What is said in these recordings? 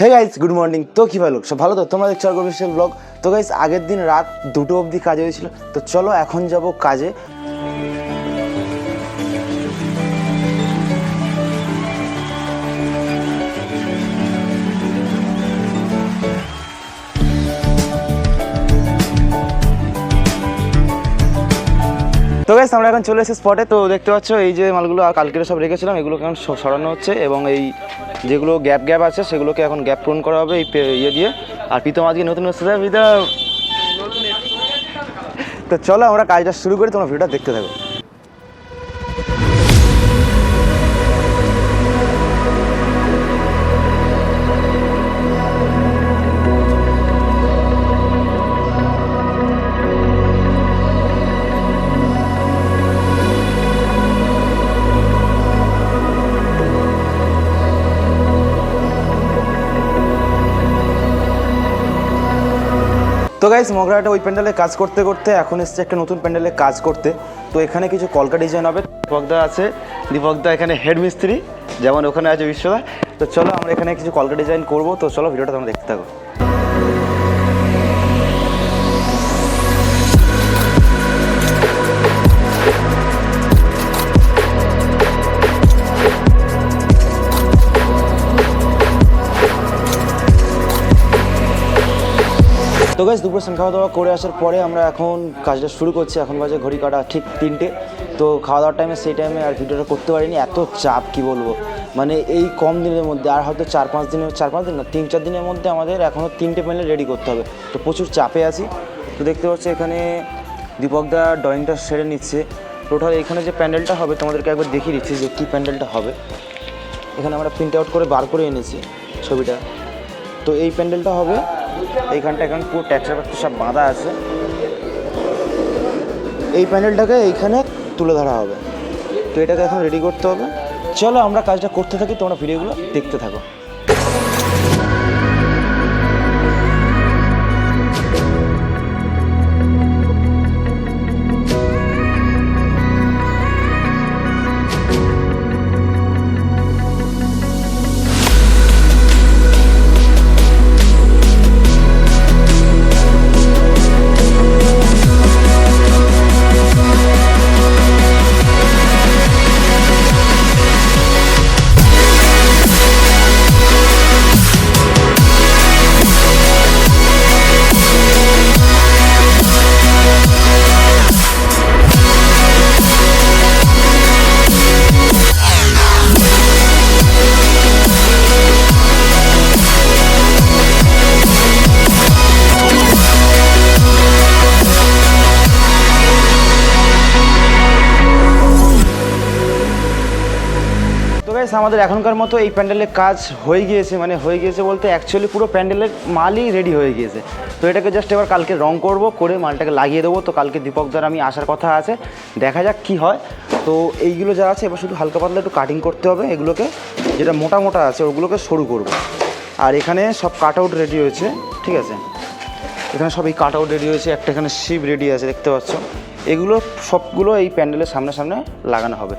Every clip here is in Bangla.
হে গাইস গুড মর্নিং তো কী ভালো সব ভালো তো? তোমরা দেখছ আর ব্লগ তো গাইস আগের দিন রাত দুটো অবধি কাজে হয়েছিল। তো চলো এখন যাব কাজে। তো গাইস আমরা এখন চলে এসেছি স্পটে তো দেখতে পাচ্ছ, এই যে মালগুলো কালকে সব রেখেছিলাম এগুলোকে এখন সরানো হচ্ছে এবং এই যেগুলো গ্যাপ গ্যাপ আছে, সেগুলোকে এখন গ্যাপ পূরণ করা হবে এই ইয়ে দিয়ে। আর প্রীতম আজকে নতুন এসেছে প্রীতম? তো চলো আমরা কাজটা শুরু করি, তোমরা ভিডিওটা দেখতে থাকো। তো গাইস মগরাহাটে ওই প্যান্ডেলে কাজ করতে করতে এখন এসছে একটা নতুন প্যান্ডেলে কাজ করতে। তো এখানে কিছু কলকা ডিজাইন হবে। দীপকদা আছে। দীপকদা এখানে হেড মিস্ত্রি। যেমন ওখানে আছে বিশ্বদা। তো চলো আমরা এখানে কিছু কলকা ডিজাইন করব। তো চলো ভিডিওটা তোমরা দেখতে থাকো। তো গাইজ দুপুরে স্নান খাওয়া দাওয়া করে আসার পরে আমরা এখন কাজটা শুরু করছি। এখন বাজে ঘড়ি কাটা ঠিক তিনটে। তো খাওয়া দাওয়ার টাইমে সেই টাইমে আর ভিডিওটা করতে পারিনি। এত চাপ, কি বলব? মানে এই কম দিনের মধ্যে, আর হয়তো চার পাঁচ দিনের, চার পাঁচ দিন না, তিন চার দিনের মধ্যে আমাদের এখনও তিনটে প্যানেল রেডি করতে হবে। তো প্রচুর চাপে আছি। তো দেখতে পাচ্ছি এখানে দীপকদা ড্রয়িংটা সেরে নিচ্ছে। টোটাল এখানে যে প্যান্ডেলটা হবে, তোমাদেরকে একবার দেখিয়ে দিচ্ছি যে কী প্যান্ডেলটা হবে। এখানে আমরা প্রিন্ট আউট করে বার করে এনেছি ছবিটা। তো এই প্যান্ডেলটা হবে এইখানটা এখানে পুরো ট্যাক্সার ব্যাপার সব বাঁধা আছে। এই প্যানেলটাকে এইখানে তুলে ধরা হবে। তো এটাকে এখন রেডি করতে হবে। চলো আমরা কাজটা করতে থাকি, তোমরা ভিডিওগুলো দেখতে থাকো। গাইস আমাদের এখনকার মতো এই প্যান্ডেলের কাজ হয়ে গিয়েছে মানে হয়ে গিয়েছে বলতে অ্যাকচুয়ালি পুরো প্যান্ডেলের মালই রেডি হয়ে গিয়েছে। তো এটাকে জাস্ট এবার কালকে রং করব, করে মালটাকে লাগিয়ে দেবো। তো কালকে দীপক দ্বারা আমি আসার কথা আছে, দেখা যাক কি হয়। তো এইগুলো যা আছে, এবার শুধু হালকা পাতলা একটু কাটিং করতে হবে এগুলোকে, যেটা মোটা মোটা আছে, ওগুলোকে সরু করব। আর এখানে সব কাট আউট রেডি হয়েছে, ঠিক আছে? এখানে সব এই কাট আউট রেডি হয়েছে, একটা এখানে শিপ রেডি আছে, দেখতে পাচ্ছ? এগুলো সবগুলো এই প্যান্ডেলের সামনে সামনে লাগানো হবে।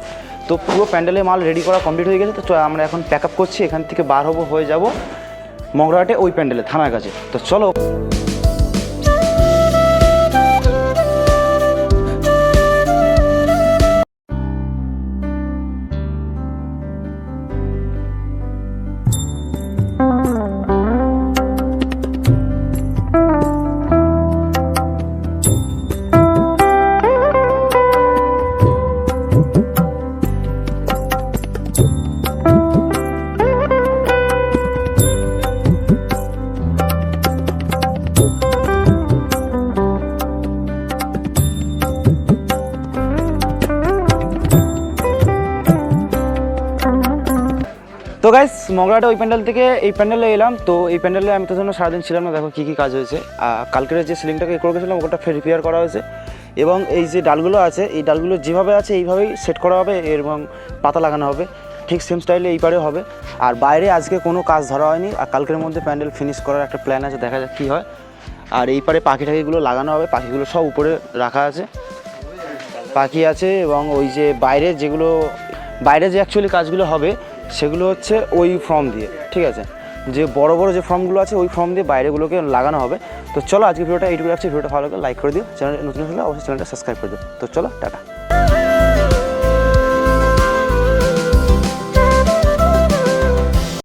তো পুরো প্যান্ডেলে মাল রেডি করা কমপ্লিট হয়ে গেছে, তো আমরা এখন প্যাক আপ করছি, এখান থেকে বার হব, হয়ে যাব মগরাহাটে ওই প্যান্ডেলে, থানার কাছে। তো চলো। তো গাইস মগরাটা ওই প্যান্ডেল থেকে এই প্যান্ডেলে এলাম। তো এই প্যান্ডেলে আমি তো জন্য সারাদিন ছিলাম না, দেখো কী কী কাজ হয়েছে। কালকের যে সিলিংটাকে করে গেছিলাম, ওটা ফের রিপেয়ার করা হয়েছে। এবং এই যে ডালগুলো আছে, এই ডালগুলো যেভাবে আছে, এইভাবেই সেট করা হবে, এবং পাতা লাগানো হবে। ঠিক সেম স্টাইলে এই পারে হবে। আর বাইরে আজকে কোনো কাজ ধরা হয়নি, আর কালকের মধ্যে প্যান্ডেল ফিনিশ করার একটা প্ল্যান আছে, দেখা যাক কী হয়। আর এই পারে পাখি টাকিগুলো লাগানো হবে, পাখিগুলো সব উপরে রাখা আছে। পাখি আছে, এবং ওই যে বাইরে যেগুলো, বাইরে যে অ্যাকচুয়ালি কাজগুলো হবে সেগুলো হচ্ছে ওই ফর্ম দিয়ে, ঠিক আছে? যে বড় বড় যে ফর্মগুলো আছে, ওই ফর্ম দিয়ে বাইরেগুলোকে লাগানো হবে। তো চলো আজকে ভিডিওটা এইটুকু রাখছি। ভিডিওটা ভালো লাগে লাইক করে দিও। চ্যানেল নতুন হলে অবশ্যই চ্যানেলটা সাবস্ক্রাইব করে দিও। তো চলো, টাটা।